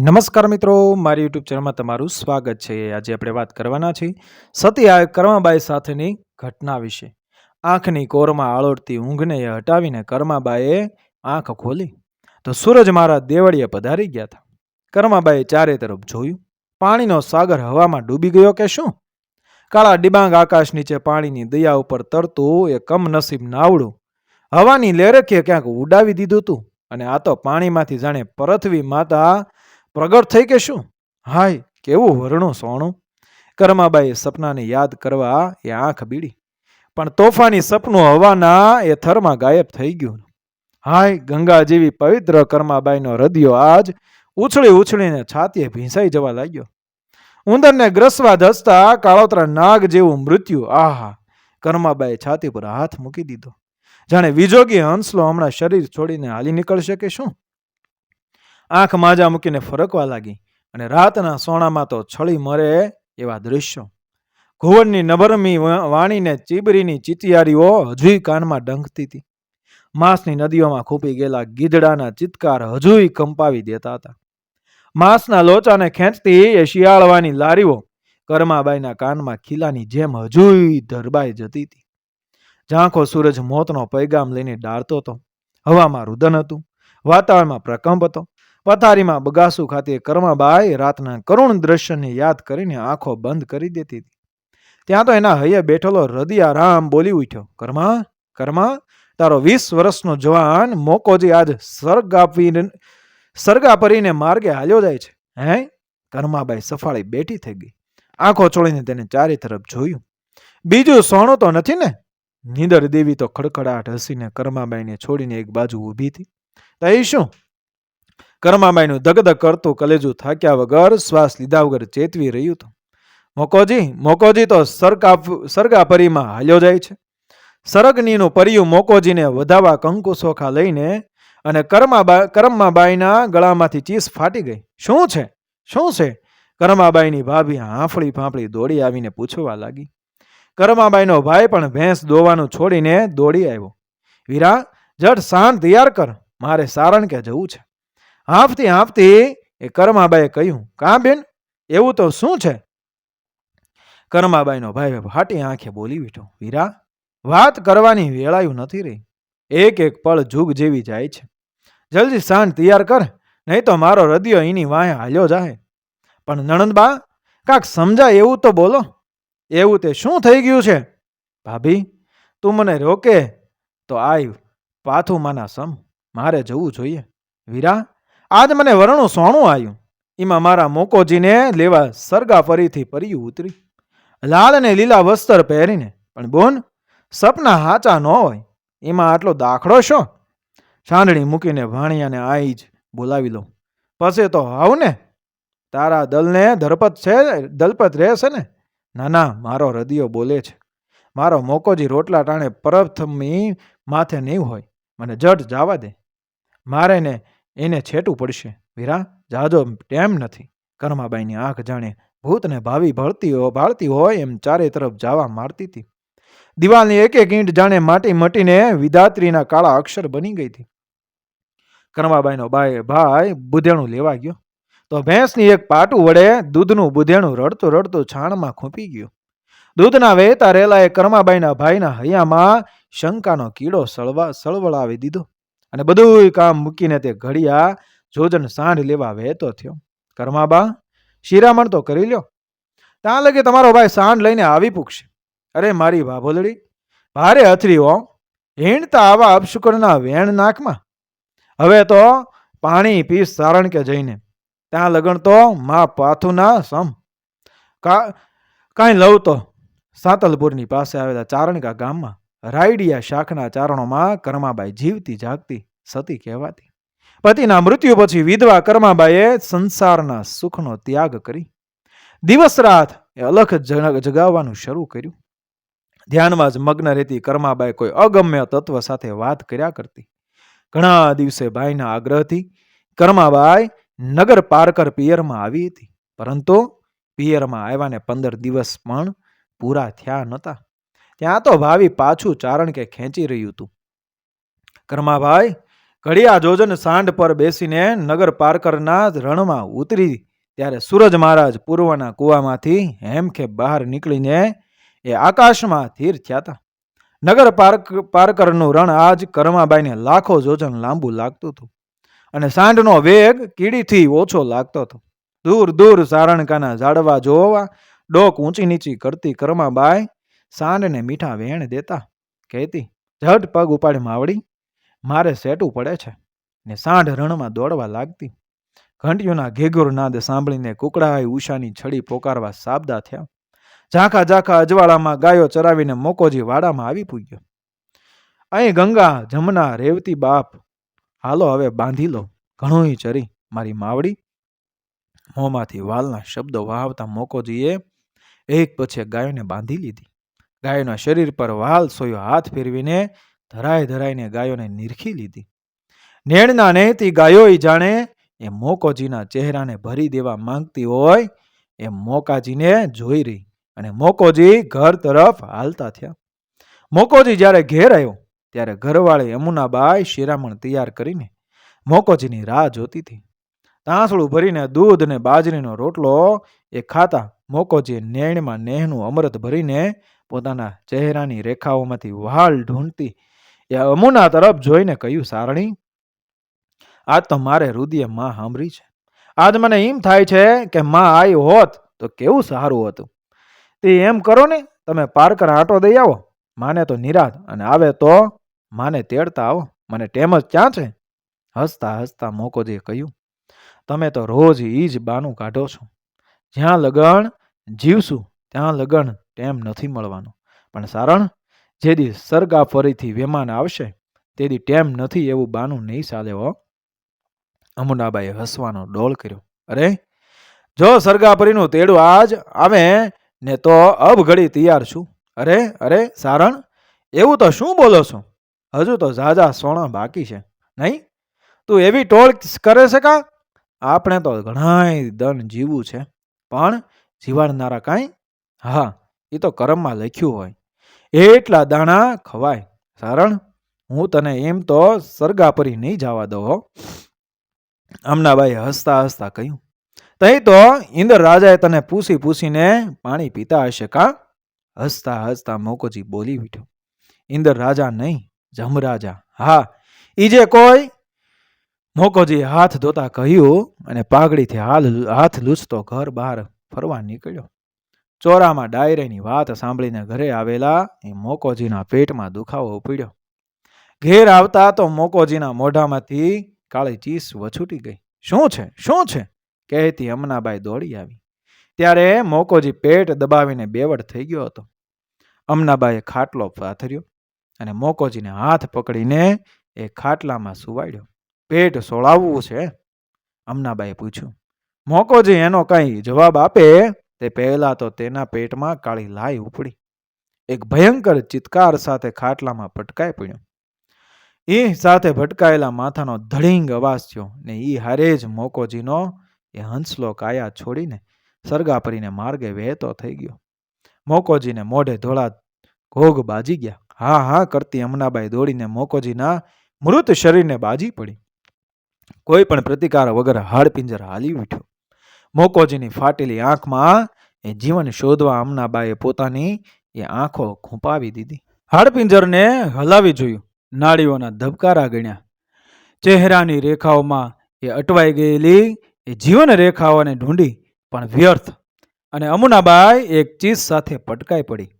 નમસ્કાર મિત્રો, મારી યુટ્યુબ ચેનલમાં તમારું સ્વાગત છે. આજે આપણે વાત કરવાના છીએ સતી આ કર્માબાઈ સાથેની ઘટના વિશે. આંખની કોરમાં આળોડતી ઊંઘને હટાવીને કર્માબાઈએ આંખ ખોલી તો સૂરજ મારા દેવળીએ પધારી ગયા હતા. કર્માબાઈએ ચારે તરફ જોયું, પાણીનો સાગર હવામાં ડૂબી ગયો કે શું? કાળા ડિબાંગ આકાશ નીચે પાણીની દયા ઉપર તરતું એ કમનસીબ નાવડું, હવાની લેરખીએ ક્યાંક ઉડાવી દીધું હતું અને આ તો પાણીમાંથી જાણે પરથવી માતા પ્રગટ થઈ કે શું? હાય, કેવું વરણું સોણું? કરમાબાઈએ સપનાને યાદ કરવા એ આંખ બીડી. પણ તોફાની સપનું હવાના એ થરમાં ગાયબ થઈ ગયું. હાય, ગંગા જેવી પવિત્ર કરમાબાઈનો હૃદયો આજ ઉછળી ઉછળીને છાતીએ ભીંસાઈ જવા લાગ્યો. ઉંદરને ગ્રસવા ધસતા કાળોતરા નાગ જેવું મૃત્યુ, આહા! કર્માબાએ છાતી પર હાથ મૂકી દીધો. જાણે વિજોગી હંસલો હમણાં શરીર છોડીને હાલી નીકળશે કે શું? આંખ માજા મૂકીને ફરકવા લાગી અને રાતના સોણામાં તો છળી મરે એવા દૃશ્યો ઘુવડની નબરમી વાણીને ચીબરીની ચિતિયારીઓ હજુય કાનમાં ડંખતી હતી. માંસની નદીઓમાં ખૂપી ગયેલા ગીધડાના ચિત્કાર હજુય કંપાવી દેતા હતા. માંસના લોચાને ખેંચતી એ શિયાળવાની લારીઓ કરમાબાઈના કાનમાં ખીલાની જેમ હજુય ધરબાઈ જતી હતી. ઝાંખો સૂરજ મોતનો પૈગામ લઈને ડાળતો હતો. હવામાં રુદન હતું. વાતાવરણમાં પ્રકંપ હતો. પથારીમાં બગાસુ ખાતે કર્માબાઈ રાતના કરુણ દ્રશ્યને યાદ કરીને આંખો બંધ કરી દેતી હતી. ત્યાં તો એના હૈયે બેઠેલો હૃદયા રામ બોલી ઉઠ્યો, કર્મા કર્મા, તારો વીસ વર્ષનો જવાન મોકોજી આજ સ્વર્ગ આપવી સરગા માર્ગે હાલ્યો જાય છે. હે? કર્માબાઈ સફાળી બેઠી થઈ ગઈ. આંખો ચોળીને તેને ચારે તરફ જોયું. બીજું સોનું તો નથી ને? નીંદર દેવી તો ખડખડાટ હસીને કર્માબાઈને છોડીને એક બાજુ ઊભી હતી. તઈ શું? કર્માબાઈનું ધગધગ કરતું કલેજું થાક્યા વગર શ્વાસ લીધા વગર ચેતવી રહ્યું હતું. મોકોજી મોકોજી તો સરગા સરગાપરીમાં હાલ્યો જાય છે. સરગનીનું પરિયું મોકોજીને વધાવા કંકુસોખા લઈને અને કરમાબા, કરમાબાઈના ગળામાંથી ચીસ ફાટી ગઈ. શું છે? શું છે? કરમાબાઈની ભાભી હાંફળી ફાંફળી દોડી આવીને પૂછવા લાગી. કરમાબાઈનો ભાઈ પણ ભેંસ દોવાનું છોડીને દોડી આવ્યો. વીરા જટ શાંત તૈયાર કર. મારે સારણ કે જવું છે. હાંફતી હાંફતી એ કરમાબાએ કહ્યું, કાં બેન? એવું તો શું છે? કરમાબાઈનો ભાઈ ફાટી આંખે બોલી બેઠો વીરા, વાત કરવાની વેળાયું નથી રહી. એક એક પળ જુગ જેવી જાય છે. જલ્દી શાંત તૈયાર કર, નહીં તો મારો હૃદયો એની વાંહે હાલ્યો જાય પણ નણંદબા, કાંક સમજાય એવું તો બોલો. એવું તે શું થઈ ગયું છે? ભાભી, તું મને રોકે તો આય પાથું માના સમ. મારે જવું જોઈએ. વીરા આજ મને વરણું સોણું આવ્યું એમાં મારા મોકોજીને લેવા સરગા ફરીથી પરિયું ઉતરી લાલ અને લીલા વસ્ત્ર પહેરીને, પણ બોન, સપના હાચા ન હોય. એમાં આટલો દાખલો શો? છાંડણી મૂકીને ભાણિયાને આઈ જ બોલાવી લઉં. પછી તો આવ ને. તારા દલને ધરપત છે, દલપત રહેશે ને? ના ના મારો હૃદયો બોલે છે. મારો મોકોજી રોટલા ટાણે પ્રથમી માથે નહીં હોય. મને જટ જવા દે. મારે ને એને છેટું પડશે. વીરા જાજો ટેમ નથી. કર્માબાઈની આંખ જાણે ભૂતને ભાવી ભળતી ભાળતી હોય એમ ચારે તરફ જાવા મારતી હતી. દિવાલની એક એક ઈંટ જાણે માટી મટીને વિધાત્રીના કાળા અક્ષર બની ગઈ હતી. કર્માબાઈનો ભાઈ ભાઈ બુધેણું લેવા ગયો. તો ભેંસની એક પાટું વડે દૂધનું બુધેણું રડતું રડતું છાણમાં ખૂંપી ગયું. દૂધના વહેતા રહેલા એ કર્માબાઈના ભાઈના હૈયામાં શંકાનો કીડો સળવા, સળવળાવી દીધો. અને બધુંય કામ મૂકીને તે ઘડિયા જોજન સાંઢ લેવા વહેતો થયો. કર્માબા શિરામણ તો કરી લ્યો. ત્યાં લગે તમારો ભાઈ સાંઢ લઈને આવી પૂકશે અરે મારી ભાભોલડી ભારે અથરી હો હીણતા આવા અપશુકરના વેણ નાકમાં. હવે તો પાણી પીસ સારણ કે જઈને. ત્યાં લગણ તો મા પાથુના સમ. કાંઈ લઉં તો સાતલપુરની પાસે આવેલા ચારણકા ગામમાં. રાયડિયા શાખના ચારણોમાં કરમાબાઈ જીવતી જાગતી, સતી કહેવાતી. પતિના મૃત્યુ પછી વિધવા કર્માબાઈએ સંસારના સુખનો ત્યાગ કરી. દિવસ રાત એ અલખ જગ- જગાવવાનું શરૂ કર્યું. ધ્યાનમાં જ મગ્ન રહેતી કર્માબાઈ કોઈ અગમ્ય તત્વ સાથે વાત કર્યા કરતી. ઘણા દિવસે ભાઈના આગ્રહથી કર્માબાઈ નગર પારકર પિયરમાં આવી હતી. પરંતુ પિયરમાં આવ્યાને પંદર દિવસ પણ પૂરા થયા નહોતા. ત્યાં તો ભાવી પાછું ચારણ કે ખેંચી રહ્યું હતું કર્માભાઈ, ઘડિયા જોજન સાંઢ પર બેસીને નગર પારકરના રણમાં ઉતરી ત્યારે સૂરજ મહારાજ પૂર્વના કૂવામાંથી હેમખે બહાર નીકળીને એ આકાશમાં ધીર થયા હતા. નગર પાર્ક, પારકરનું રણ આજ કરમાબાઈને લાખો જોજન લાંબુ લાગતું હતું અને સાંઢનો વેગ કીડીથી ઓછો લાગતો હતો. દૂર દૂર સારણકાના ઝાડવા જોવા ડોક ઊંચી નીચી કરતી કરમાબાઈ સાંઢને મીઠા વેણ દેતા કહેતી, ઝટ પગ ઉપાડી માવડી, મારે સેટું પડે છે. ને સાંઢ રણમાં દોડવા લાગતી. ઘંટીઓના ઘેઘોર નાદ સાંભળીને કુકડાએ ઉષાની છડી પોકારવા સાબદા થયા. ઝાંખા ઝાંખા અજવાળામાં ગાયો ચરાવીને મોકોજી વાડામાં આવી પૂગ્યો. અહીં ગંગા, જમના, રેવતી બાપ, હાલો હવે બાંધી લો. ઘણું ચરી, મારી માવડી. મોંમાંથી વાલના શબ્દો વહાવતા મોકોજીએ એક પછી ગાયોને બાંધી લીધી. ગાયોના શરીર પર વાલ સોયો હાથ ફેરવીને ધરાય ધરાઈને ગાયોને નિરખી લીધી. નેણના નેતી ગાયો ઈ જાણે, એ મોકોજીના ચહેરાને ભરી દેવા માંગતી હોય, એ મોકાજીને જોઈ રહી અને મોકોજી ઘર તરફ હાલતા થયા. મોકોજી જ્યારે ઘેર આવ્યો, ત્યારે ઘરવાળી યમુનાબાઈ શિરામણ તૈયાર કરીને મોકોજીની રાહ જોતી હતી. તાંસળું ભરીને દૂધ ને બાજરીનો રોટલો એ ખાતા મોકોજીએ નેણમાં નેહનું અમૃત ભરીને પોતાના ચહેરાની રેખાઓમાંથી વાળ ઢૂંઢતી એ અમુના તરફ જોઈને કહ્યું, સારણી, આજ તો મારે રુદિએ માં સાંભળી છે. આજ મને એમ થાય છે કે માં આઈ હોત તો કેવું સારું હતું. તે એમ કરો ને, તમે પારકર આટો દઈ આવો. માને તો નિરાત અને આવે તો માને તેડતા આવો. મને ટેમ જ ક્યાં છે? હસતા હસતા મોકોજીએ કહ્યું, તમે તો રોજ ઈ જ બાનું કાઢો છો. જ્યાં લગણ જીવશું, ત્યાં લગણ ટેમ નથી મળવાનો. પણ સારણ, જે દી સરગા ફરીથી વેમાન આવશે, તે દી ટેમ નથી એવું બાનું નહીં ચાલે હો. અમુનાબાઈએ હસવાનો ડોલ કર્યો. અરે, જો સરગાપરીનું તેડું આજ આવે ને તો અબઘડી તૈયાર છું. અરે અરે, સારણ, એવું તો શું બોલો છો? હજુ તો ઝાઝા સોણા બાકી છે. નહીં? તું એવી ટોળ કરે છે કા? આપણે તો ઘણાય દન જીવવું છે. પણ જીવાડનારા કાંઈ? હા એ તો કરમમાં લખ્યું હોય. એટલા દાણા ખવાય. સારણ, હું તને એમ તો સરગાપરી નહીં જવા દઉં હો. અમનાબાઈ હસતા હસતા કહ્યું તહી તો ઇન્દ્ર રાજાએ તને પૂછી પૂછીને પાણી પીતા હશે કા? હસતા હસતા મોકોજી બોલી ઉઠ્યો ઇન્દ્ર રાજા નહીં જમરાજા હા. ઈ જે કોઈ? મોકોજીએ હાથ ધોતા કહ્યું અને પાઘડીથી હાલ, હાથ લૂછતો ઘર બહાર ફરવા નીકળ્યો. ચોરામાં ડાયરેની વાત સાંભળીને ઘરે આવેલા એ મોકોજીના પેટમાં દુખાવો ઉપડ્યો. ઘેર આવતા તો મોકોજીના મોઢામાંથી કાળી ચીસ વછૂટી ગઈ. શું છે? શું છે? કહેતી અમનાબાઈ દોડી આવી. ત્યારે મોકોજી પેટ દબાવીને બેવડ થઈ ગયો હતો. અમનાબાઈએ ખાટલો પાથર્યો અને મોકોજીને હાથ પકડીને એ ખાટલામાં સુવાડ્યો. પેટ સોળાવવું છે? અમનાબાઈએ પૂછ્યું. મોકોજી, એનો કંઈ જવાબ આપે? તે પહેલાં તો તેના પેટમાં કાળી લાઈ ઉપડી. એક ભયંકર ચિત્કાર સાથે ખાટલામાં ભટકાઈ પડ્યો. એ સાથે ભટકાયેલા માથાનો ધડીંગ અવાજ થયો ને એ હારે જ મોકોજીનો એ હંસલો કાયા છોડીને સરગાપરીને માર્ગે વહેતો થઈ ગયો. મોકોજીને મોઢે ધોળા ઘોઘ બાજી ગયા. હા હા, કરતી અમનાબાઈ દોડીને મોકોજીના મૃત શરીરને બાજી પડી. કોઈ પણ પ્રતિકાર વગર હાડપિંજર હાલી ઉઠ્યો. મોકોજીની ફાટેલી આંખમાં એ જીવન શોધવા અમનાબાએ પોતાની એ આંખો ખૂંપાવી દીધી. હાડપિંજરને હલાવી જોયું. નાળીઓના ધબકારા ગણ્યા. ચહેરાની રેખાઓમાં એ અટવાઈ ગયેલી એ જીવન રેખાઓને ઢૂંઢી, પણ વ્યર્થ. અને અમુનાબાઈ એક ચીજ સાથે પટકાઈ પડી.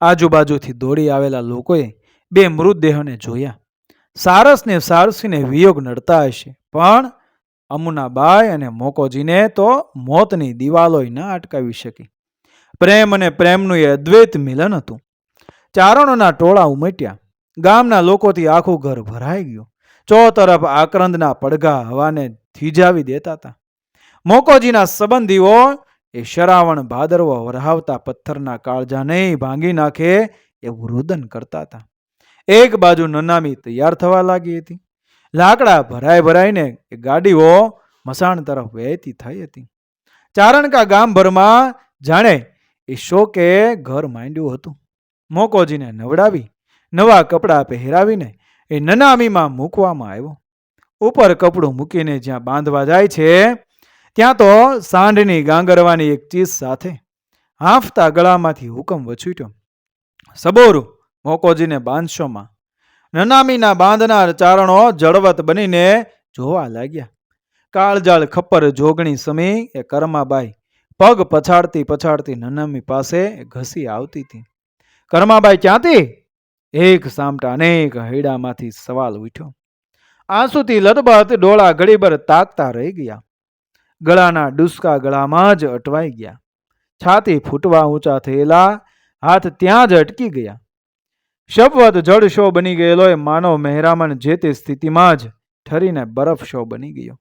આજુબાજુથી દોડી આવેલા લોકોએ બે મૃતદેહોને જોયા. સારસને સારસીને વિયોગ નડતા હશે, પણ અમુનાબાઈ અને મોકોજીને તો મોતની દિવાલોય ન અટકાવી શકી. પ્રેમ અને પ્રેમનું એ અદ્વૈત મિલન હતું. ચારણોના ટોળા ઉમટ્યા. ગામના લોકોથી આખું ઘર ભરાઈ ગયું. ચો તરફ આક્રંદના પડઘા હવાને થીજાવી દેતા હતા મોકોજીના સંબંધીઓ એ શરાવણ ભાદરવો વરહાવતા પથ્થરના કાળજાને ભાંગી નાખે એવું રુદન કરતા હતા એક બાજુ નનામી તૈયાર થવા લાગી હતી. લાકડા ભરાઈ ભરાઈને એ ગાડીઓ મસાણ તરફ વહેતી થઈ હતી. ચારણકા ગામભરમાં જાણે એ શોકે ઘર માંડ્યું હતું. મોકોજીને નવડાવી, નવા કપડાં પહેરાવીને એ નનામીમાં મૂકવામાં આવ્યો. ઉપર કપડું મૂકીને જ્યાં બાંધવા જાય છે, ત્યાં તો સાંઢની ગાંગરવાની એક ચીજ સાથે હાંફતા ગળામાંથી હુકમ વછૂટ્યો. સબોરું મોકોજીને બાંધશોમાં નનામીના બાંધનાર ચારણો જળવત બનીને જોવા લાગ્યા. કાળજાળ ખપ્પર જોગણી સમી એ કરમાબાઈ. પગ પછાડતી પછાડતી નનામી પાસે ઘસી આવતી હતી. કરમાબાઈ ક્યાંથી? એક સામટા અનેક હૈડામાંથી સવાલ ઉઠ્યો. આંસુથી લદબત ડોળા ઘડીભર તાકતા રહી ગયા. ગળાના ડુસકા ગળામાં જ અટવાઈ ગયા. છાતી ફૂટવા ઊંચા થયેલા, હાથ ત્યાં જ અટકી ગયા. શબવત જળ શો બની ગયેલો એ માનવ મહેરામણ જે તે સ્થિતિમાં જ ઠરીને બરફ શો બની ગયો.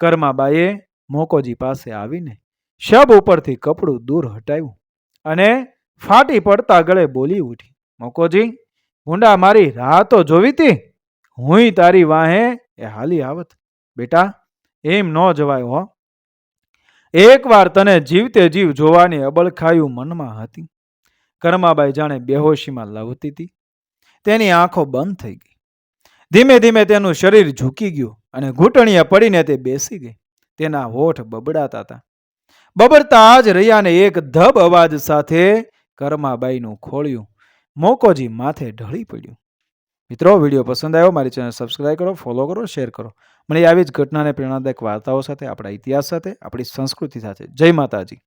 કર્માબાઈએ મોકોજી પાસે આવીને શબ ઉપરથી કપડું દૂર હટાવ્યું અને ફાટી પડતા ગળે બોલી ઉઠી, મોકોજી ગુંડા મારી રાહ તો જોવી તી? હુંય તારી વાહે એ હાલી આવત. બેટા, એમ ન જવાય હો. એકવાર તને જીવતે જીવ જોવાની અબળખાયું મનમાં હતી. કર્માબાઈ જાણે બેહોશીમાં લવતી હતી. તેની આંખો બંધ થઈ ગઈ. ધીમે ધીમે તેનું શરીર ઝૂકી ગયું અને ઘૂંટણીએ પડીને તે બેસી ગઈ. તેના હોઠ બબડાતા હતા. બબડતા જ રૈયાને એક ધબ અવાજ સાથે કરમાબાઈનું ખોળ્યું. મોકોજી માથે ઢળી પડ્યું. મિત્રો, વીડિયો પસંદ આવ્યો, મારી ચેનલ સબસ્ક્રાઈબ કરો, ફોલો કરો, શેર કરો. મને આવી જ ઘટનાને પ્રેરણાદાયક વાર્તાઓ સાથે, આપણા ઇતિહાસ સાથે, આપણી સંસ્કૃતિ સાથે. જય માતાજી.